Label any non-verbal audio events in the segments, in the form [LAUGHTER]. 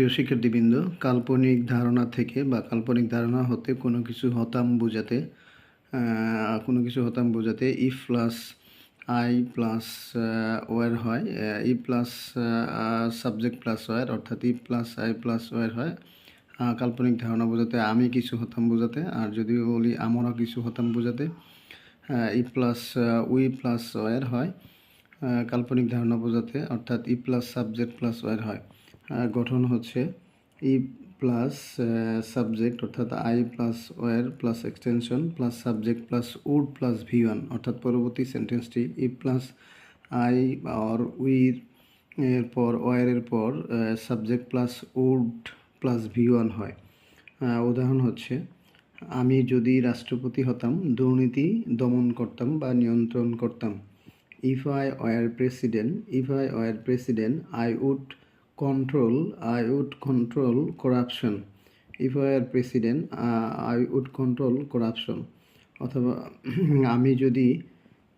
প্রিয় শিক্ষার্থীবৃন্দ, কাল্পনিক ধারণা থেকে বা কাল্পনিক ধারণা হতে কোনো কিছু হতাম বোঝাতে কোনো কিছু হতাম বোঝাতে if plus I plus were হয় if plus subject plus were অর্থাৎ if plus I plus were হয়। কাল্পনিক ধারণা বোঝাতে আমি কিছু হতাম বোঝাতে, আর যদি বলি আমরা কিছু হতাম বোঝাতে if plus we plus were হয় কাল্পনিক ধারণা বোঝাতে, অর্থাৎ if plus subject plus were হয়। গঠন হচ্ছে ই প্লাস সাবজেক্ট অর্থাৎ I plus were plus extension plus subject plus would plus V one অর্থাৎ পরবর্তী সেন্টেন্সটি ই প্লাস আই অর উইর এরপর ওয়ারের পর subject plus would plus V one হয়। উদাহরণ হচ্ছে, আমি যদি রাষ্ট্রপতি হতাম, দুর্নীতি দমন করতাম বা নিয়ন্ত্রণ করতাম। If I were president if I were president I would control I would control corruption if I are president I would control corruption অথবা [CLEARS THROAT] আমি যদি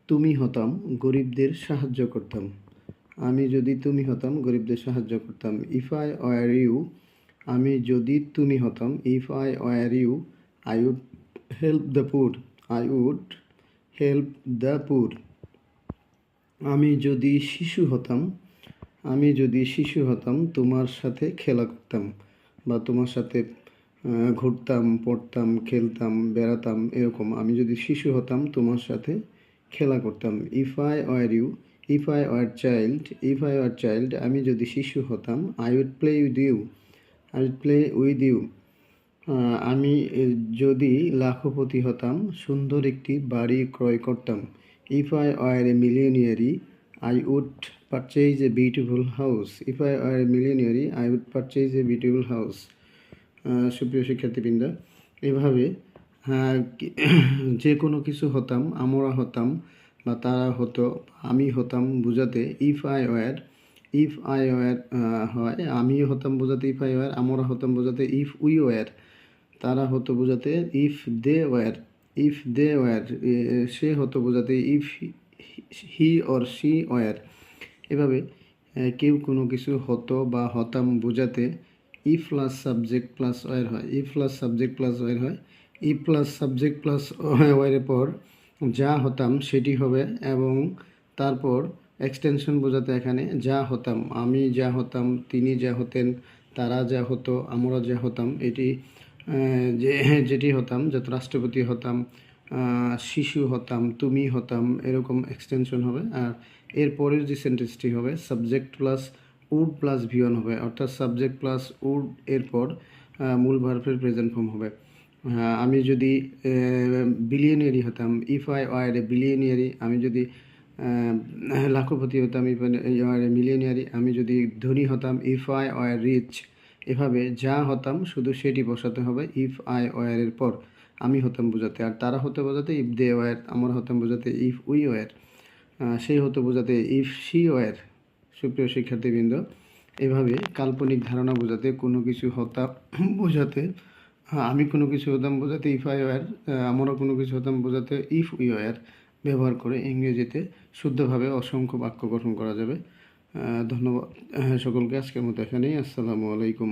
তুমি হতাম, গরিবদের সাহায্য করতাম। আমি যদি তুমি হতাম, গরিবদের সাহায্য করতাম। ইফ আই ওয়ার ইউ আমি যদি তুমি হতাম if I were you I would help the poor I would help the poor আমি যদি শিশু হতাম আমি যদি শিশু হতাম, তোমার সাথে খেলা করতাম বা তোমার সাথে ঘুরতাম, পড়তাম, খেলতাম, বেড়াতাম, এরকম আমি যদি শিশু হতাম, তোমার সাথে খেলা করতাম। If I were you if I were child if I were child আমি যদি শিশু হতাম I would play with you I would play with you আমি যদি লাখপতি হতাম, সুন্দর একটি বাড়ি ক্রয় করতাম। If I were a millionaire I would purchase a beautiful house if I were a millionaire I would purchase a beautiful house সুপ্রিয় শিক্ষার্থীবৃন্দ, এভাবে [CLEARS THROAT] যে কোনো কিছু হতাম, আমরা হতাম বা তারা হতো, আমি হতাম বোঝাতে if I were if I were হয় আমি হতাম বোঝাতে ইফ আই ওয়ার আমরা হতাম বোঝাতে ইফ উই ওয়ার তারা হতো বোঝাতে if they were if they were সে হতো বোঝাতে if he or she were এভাবে কেউ কোনো কিছু হতো বা হতাম বোঝাতে E plus subject plus were হয়। E plus subject plus were হয়। ই প্লাস সাবজেক্ট প্লাস ওয়ারের পর যা হতাম সেটি হবে এবং তারপর এক্সটেনশন বোঝাতে এখানে যা হতাম, আমি যা হতাম, তিনি যা হতেন, তারা যা হতো, আমরা যা হতাম, এটি যে, যেটি হতাম, যত রাষ্ট্রপতি হতাম শিশু হতাম, তুমি হতাম, এরকম এক্সটেনশন হবে। আর এর পরের যে সেন্টেন্সটি হবে subject plus would plus V one হবে। অর্থাৎ সাবজেক্ট প্লাস উড এরপর মূল ভার্বের প্রেজেন্ট ফর্ম হবে। আমি যদি বিলিয়নিয়ারি হতাম if I were a billionaire আমি যদি লাখপতি হতাম if I were a millionaire আমি যদি ধনী হতাম ইফ আই ওয়ার রিচ এভাবে যা হতাম শুধু সেটি বসাতে হবে ইফ আই ওয়ারের পর। আমি হতাম বোঝাতে, আর তারা হতে বোঝাতে ইফ দে ওয়ার আমরা হতাম বোঝাতে ইফ উই ওয়ার সেই হতে বোঝাতে ইফ শি ওয়ার সুপ্রিয় শিক্ষার্থীবৃন্দ, এভাবে কাল্পনিক ধারণা বোঝাতে, কোনো কিছু হতাম বোঝাতে আমি কোনো কিছু হতাম বোঝাতে ইফ আই ওয়ার আমরা কোনো কিছু হতাম বোঝাতে ইফ উই ওয়ার ব্যবহার করে ইংরেজিতে শুদ্ধভাবে অসংখ্য বাক্য গঠন করা যাবে। ধন্যবাদ। হ্যাঁ সকলকে আজকের মতো এখানেই। আসসালামু আলাইকুম।